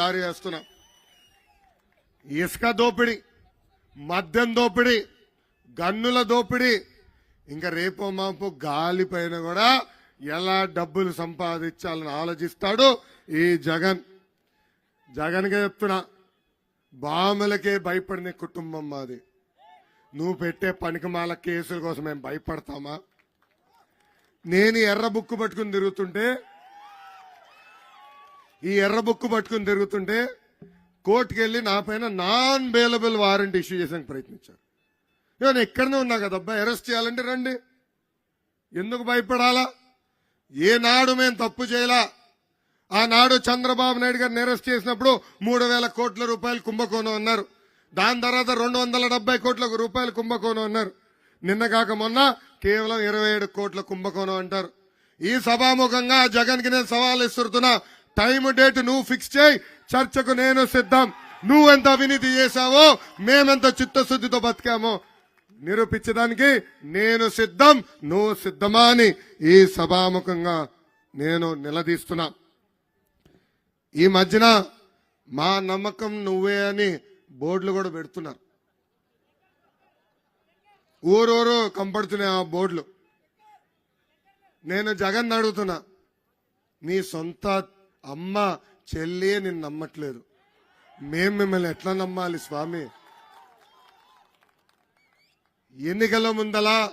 దారి చేస్తున్నాం. ఇసుక దోపిడీ మద్యం దోపిడీ గన్నుల దోపిడీ ఇంకా రేపో మాపు గాలి పైన కూడా ఎలా డబ్బులు సంపాదించాలని ఆలోచిస్తాడు ఈ జగన్. జగన్గా చెప్తున్నా బాములకే భయపడిన కుటుంబం మాది. నువ్వు పెట్టే పనికిమాల కేసుల కోసం మేము భయపడతామా? నేను ఎర్ర బుక్కు పట్టుకుని తిరుగుతుంటే ఈ ఎర్ర బుక్కు పట్టుకుని తిరుగుతుంటే కోర్టుకు వెళ్ళి నా పైన నాన్ బెయిలబుల్ వారెంట్ ఇష్యూ చేసానికి ప్రయత్నించారు నేను ఎక్కడనే ఉన్నా కదా అబ్బాయి అరెస్ట్ చేయాలంటే రండి. ఎందుకు భయపడాలా? ఏనాడు మేము తప్పు చేయలా? ఆనాడు చంద్రబాబు నాయుడు గారిని అరెస్ట్ చేసినప్పుడు మూడు వేల కోట్ల రూపాయలు కుంభకోణం అన్నారు. దాని తర్వాత రెండు వందల డెబ్బై కోట్ల రూపాయలు కుంభకోణం అన్నారు. నిన్న కాక మొన్న కేవలం ఇరవై ఏడు కోట్ల కుంభకోణం అంటారు. ఈ సభాముఖంగా జగన్కి నేను సవాల్ ఇస్తున్నా టైం డేట్ నువ్వు ఫిక్స్ చేయి. చర్చకు నేను సిద్ధం. నువ్వెంత అవినీతి చేశావో మేమెంత చిత్తశుద్ధితో బతికామో నిరూపించడానికి నేను సిద్ధం. నువ్వు సిద్ధమా అని ఈ సభాముఖంగా నేను నిలదీస్తున్నా. ఈ మధ్యన మా నమ్మకం నువ్వే అని బోర్డులు కూడా పెడుతున్నారు. ఊరూరు కంపడుతున్నాయి ఆ బోర్డులు. నేను జగన్ అడుగుతున్నా నీ సొంత అమ్మ చెల్లి నిన్ను నమ్మట్లేదు. మేం మిమ్మల్ని ఎట్లా నమ్మాలి స్వామి? ఎన్నికల ముందల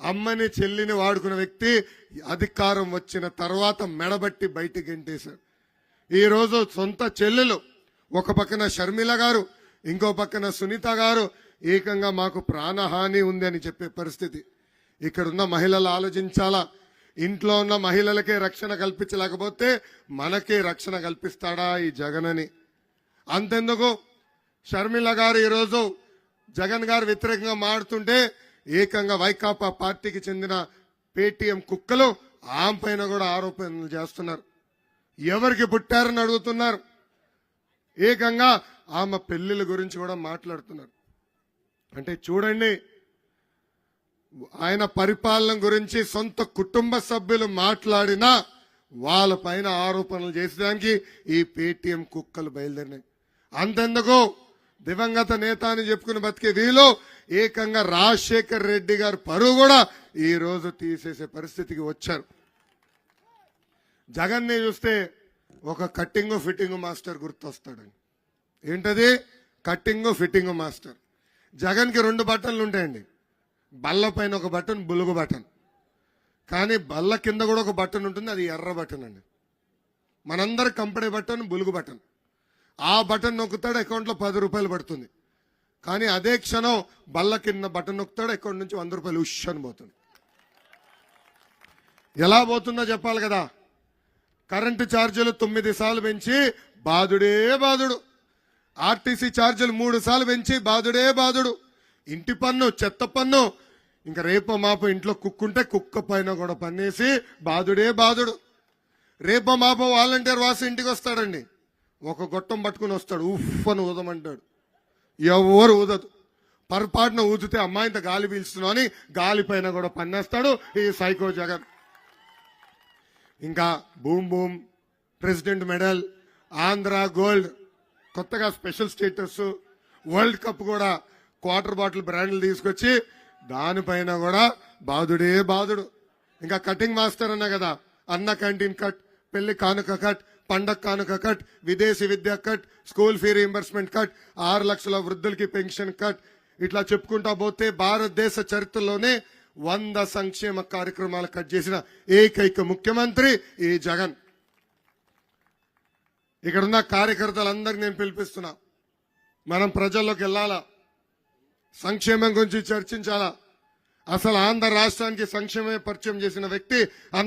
అమ్మని చెల్లిని వాడుకున్న వ్యక్తి అధికారం వచ్చిన తర్వాత మెడబట్టి బయటికి గెంటేశారు ఈరోజు సొంత చెల్లెలు ఒక పక్కన షర్మిల గారు ఇంకో పక్కన సునీత గారు ఏకంగా మాకు ప్రాణహాని ఉంది అని చెప్పే పరిస్థితి. ఇక్కడున్న మహిళలు ఆలోచించాలా? ఇంట్లో ఉన్న మహిళలకే రక్షణ కల్పించలేకపోతే మనకే రక్షణ కల్పిస్తాడా ఈ జగనని? అంతెందుకు? షర్మిల గారు ఈరోజు జగన్ గారు వ్యతిరేకంగా మాడుతుంటే ఏకంగా వైకాపా పార్టీకి చెందిన పేటీఎం కుక్కలు ఆమె పైన కూడా ఆరోపణలు చేస్తున్నారు. ఎవరికి పుట్టారని అడుగుతున్నారు? ఏకంగా ఆమె పెళ్ళిళ్ళ గురించి కూడా మాట్లాడుతున్నారు. అంటే చూడండి ఆయన పరిపాలన గురించి సొంత కుటుంబ సభ్యులు మాట్లాడినా వాళ్ళ పైన ఆరోపణలు చేసేదానికి ఈ పేటీఎం కుక్కలు బయలుదేరినాయి. అంతెందుకు? దివంగత నేత అని చెప్పుకుని బతికే వీళ్ళు ఏకంగా రాజశేఖర్ రెడ్డి గారు పరువు కూడా ఈ రోజు తీసేసే పరిస్థితికి వచ్చారు. జగన్ని చూస్తే ఒక కట్టింగ్ ఫిట్టింగ్ మాస్టర్ గుర్తొస్తాడండి. ఏంటది? Cutting fitting master. జగన్కి రెండు బట్టలు ఉంటాయండి. బల్ల పైన ఒక బటన్ బులుగు బటన్. కానీ బల్ల కింద కూడా ఒక బటన్ ఉంటుంది అది ఎర్ర బటన్ అండి. మనందరు కంపెనీ బటన్ బులుగు బటన్. ఆ బటన్ నొక్కుతాడు అకౌంట్లో పది రూపాయలు పడుతుంది. కానీ అదే క్షణం బల్ల కింద బటన్ నొక్కుతాడు అకౌంట్ నుంచి వంద రూపాయలు ఉష్ అని పోతుంది. ఎలా పోతుందో చెప్పాలి కదా. కరెంటు ఛార్జీలు తొమ్మిది సార్లు పెంచి బాధుడే బాధుడు. ఆర్టీసీ ఛార్జీలు మూడు సార్లు పెంచి బాధుడే బాధుడు. ఇంటి పన్ను చెత్త పన్ను. ఇంకా రేపో మాపో ఇంట్లో కుక్కుంటే కుక్క పైన కూడా పన్నేసి బాధుడే బాధుడు. రేపో మాపో వాలంటీర్ వాసి ఇంటికి వస్తాడండి. ఒక గొట్టం పట్టుకుని వస్తాడు. ఉఫ్ అని ఊదమంటాడు. ఎవరు ఊదదు. పొరపాటున ఊదితే అమ్మాయింత గాలి పీల్చుతున్నావు అని గాలి పైన కూడా పన్నేస్తాడు ఈ సైకో జగన్. ఇంకా boom boom president medal Andhra gold కొత్తగా స్పెషల్ స్టేటస్ వరల్డ్ కప్ కూడా క్వార్టర్ బాటిల్ బ్రాండ్లు తీసుకొచ్చి దానిపైన కూడా బాధుడే బాధుడు ఇంకా కటింగ్ మాస్టర్ అన్నా కదా అన్న క్యాంటీన్ కట్ పెళ్ళి కానుక కట్ పండగ కానుక కట్ విదేశీ విద్య cut school fee reimbursement cut ఆరు లక్షల వృద్ధులకి పెన్షన్ కట్. ఇట్లా చెప్పుకుంటా పోతే భారతదేశ చరిత్రలోనే వంద సంక్షేమ కార్యక్రమాలు కట్ చేసిన ఏకైక ముఖ్యమంత్రి ఈ జగన్. ఇక్కడున్న కార్యకర్తలందరికీ నేను పిలిపిస్తున్నా. మనం ప్రజల్లోకి వెళ్ళాలా? సంక్షేమం గురించి చర్చించాలా? అసలు ఆంధ్ర రాష్ట్రానికి సంక్షేమే పరిచయం చేసిన వ్యక్తి అన్న